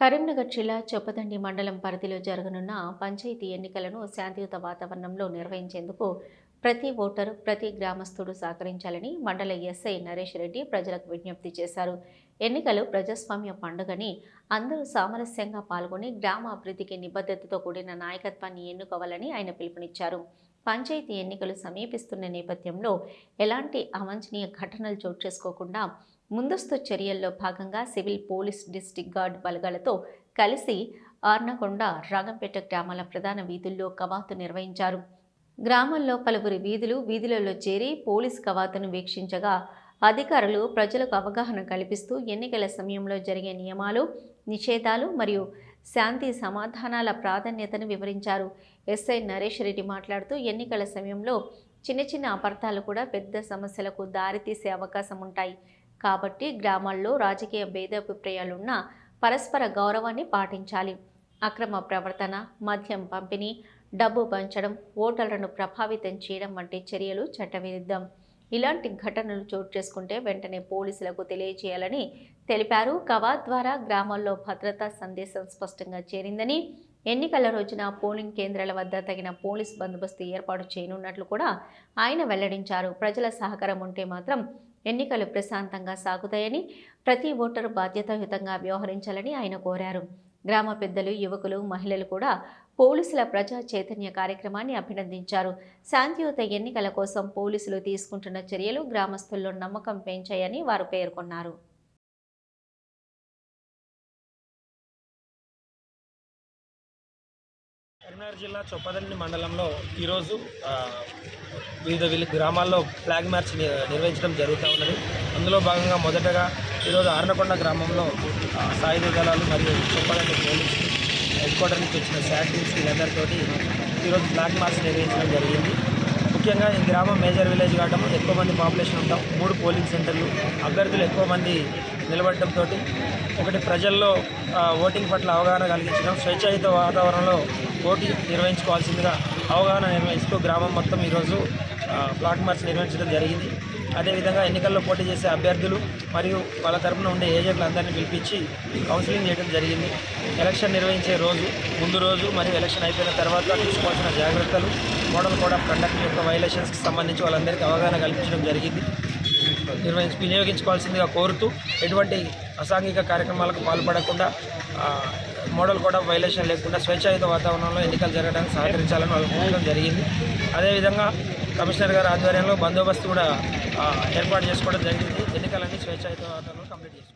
కరీంనగర్ జిల్లా చొప్పదండి మండలం పరిధిలో జరగనున్న పంచాయతీ ఎన్నికలను శాంతియుత వాతావరణంలో నిర్వహించేందుకు ప్రతి ఓటరు ప్రతి గ్రామస్తుడు సహకరించాలని మండల ఎస్ఐ నరేష్ రెడ్డి ప్రజలకు విజ్ఞప్తి చేశారు. ఎన్నికలు ప్రజాస్వామ్య పండుగని అందరూ సామరస్యంగా పాల్గొని గ్రామ అభివృద్ధికి నిబద్ధతతో కూడిన నాయకత్వాన్ని ఎన్నుకోవాలని ఆయన పిలుపునిచ్చారు. పంచాయతీ ఎన్నికలు సమీపిస్తున్న నేపథ్యంలో ఎలాంటి అవాంఛనీయ ఘటనలు చోటు చేసుకోకుండా ముందస్తు చర్యల్లో భాగంగా సివిల్ పోలీస్ డిస్టిక్ గార్డ్ బలగాలతో కలిసి ఆర్నకొండ రాగంపేట గ్రామాల ప్రధాన వీధుల్లో కవాతు నిర్వహించారు. గ్రామంలో పలువురి వీధులు వీధులలో చేరి పోలీస్ కవాతును వీక్షించగా అధికారులు ప్రజలకు అవగాహన కల్పిస్తూ ఎన్నికల సమయంలో జరిగే నియమాలు నిషేధాలు మరియు శాంతి సమాధానాల ప్రాధాన్యతను వివరించారు. ఎస్ఐ నరేష్ రెడ్డి మాట్లాడుతూ ఎన్నికల సమయంలో చిన్న చిన్న అపార్థాలు కూడా పెద్ద సమస్యలకు దారితీసే అవకాశం ఉంటాయి కాబట్టి గ్రామాల్లో రాజకీయ భేదాభిప్రాయాలున్న పరస్పర గౌరవాన్ని పాటించాలి. అక్రమ ప్రవర్తన మద్యం పంపిణీ డబ్బు పంచడం ఓటర్లను ప్రభావితం చేయడం వంటి చర్యలు చట్టవిరుద్ధం. ఇలాంటి ఘటనలు చోటు చేసుకుంటే వెంటనే పోలీసులకు తెలియజేయాలని తెలిపారు. కవా ద్వారా గ్రామాల్లో భద్రతా సందేశం స్పష్టంగా చేరిందని ఎన్నికల రోజున పోలింగ్ కేంద్రాల వద్ద తగిన పోలీస్ బందోబస్తు ఏర్పాటు చేయనున్నట్లు కూడా ఆయన వెల్లడించారు. ప్రజల సహకారం ఉంటే మాత్రం ఎన్నికలు ప్రశాంతంగా సాగుతాయని ప్రతి ఓటరు బాధ్యతాయుతంగా వ్యవహరించాలని ఆయన కోరారు. గ్రామ పెద్దలు యువకులు మహిళలు కూడా పోలీసుల ప్రజా చైతన్య కార్యక్రమాన్ని అభినందించారు. శాంతియుత ఎన్నికల కోసం పోలీసులు తీసుకుంటున్న చర్యలు గ్రామస్తుల్లో నమ్మకం పెంచాయని వారు పేర్కొన్నారు. కరీంనగర్ జిల్లా చొప్పదండి మండలంలో ఈరోజు వివిధ గ్రామాల్లో ఫ్లాగ్ మార్చ్ నిర్వహించడం జరుగుతూ ఉన్నది. అందులో భాగంగా మొదటగా ఈరోజు ఆర్నకొండ గ్రామంలో సాయుధ దళాలు మరియు చొప్పదండి పోలీస్ హెడ్ క్వార్టర్ నుంచి వచ్చిన శాట్ టీమ్స్ వీళ్ళందరితోటి ఈరోజు ఫ్లాగ్ మార్చ్ నిర్వహించడం జరిగింది. ముఖ్యంగా ఈ గ్రామం మేజర్ విలేజ్ కావడం ఎక్కువ మంది పాపులేషన్ ఉంటాం. మూడు పోలింగ్ సెంటర్లు. అభ్యర్థులు ఎక్కువ మంది నిలబడటంతో ఒకటి ప్రజల్లో ఓటింగ్ పట్ల అవగాహన కలిగించడం స్వేచ్ఛాయుత వాతావరణంలో ఓటు నిర్వహించుకోవాల్సిందిగా అవగాహన నిర్వహిస్తూ గ్రామం మొత్తం ఈరోజు ఫ్లాగ్ మార్చ్ నిర్వహించడం జరిగింది. అదేవిధంగా ఎన్నికల్లో పోటీ చేసే అభ్యర్థులు మరియు వాళ్ళ తరపున ఉండే ఏజెంట్లందరినీ పిలిపించి కౌన్సిలింగ్ చేయడం జరిగింది. ఎలక్షన్ నిర్వహించే రోజు ముందు రోజు మరియు ఎలక్షన్ అయిపోయిన తర్వాత తీసుకోవాల్సిన జాగ్రత్తలు మోడల్ కోడ్ ఆఫ్ కండక్ట్ యొక్క వైలేషన్స్కి సంబంధించి వాళ్ళందరికీ అవగాహన కల్పించడం జరిగింది. నిర్వహించి వినియోగించుకోవాల్సిందిగా కోరుతూ ఎటువంటి అసాంఘిక కార్యక్రమాలకు పాల్పడకుండా మోడల్ కోడ్ ఆఫ్ వైలేషన్ లేకుండా స్వేచ్ఛాయుత వాతావరణంలో ఎన్నికలు జరగడానికి సహకరించాలని వాళ్ళు కోరడం జరిగింది. అదేవిధంగా కమిషనర్ గారి ఆధ్వర్యంలో బందోబస్తు కూడా ఏర్పాటు చేసుకోవడం జరిగింది. ఎన్నికలన్నీ స్వేచ్ఛాయుత కంప్లీట్ చేసుకుంటాం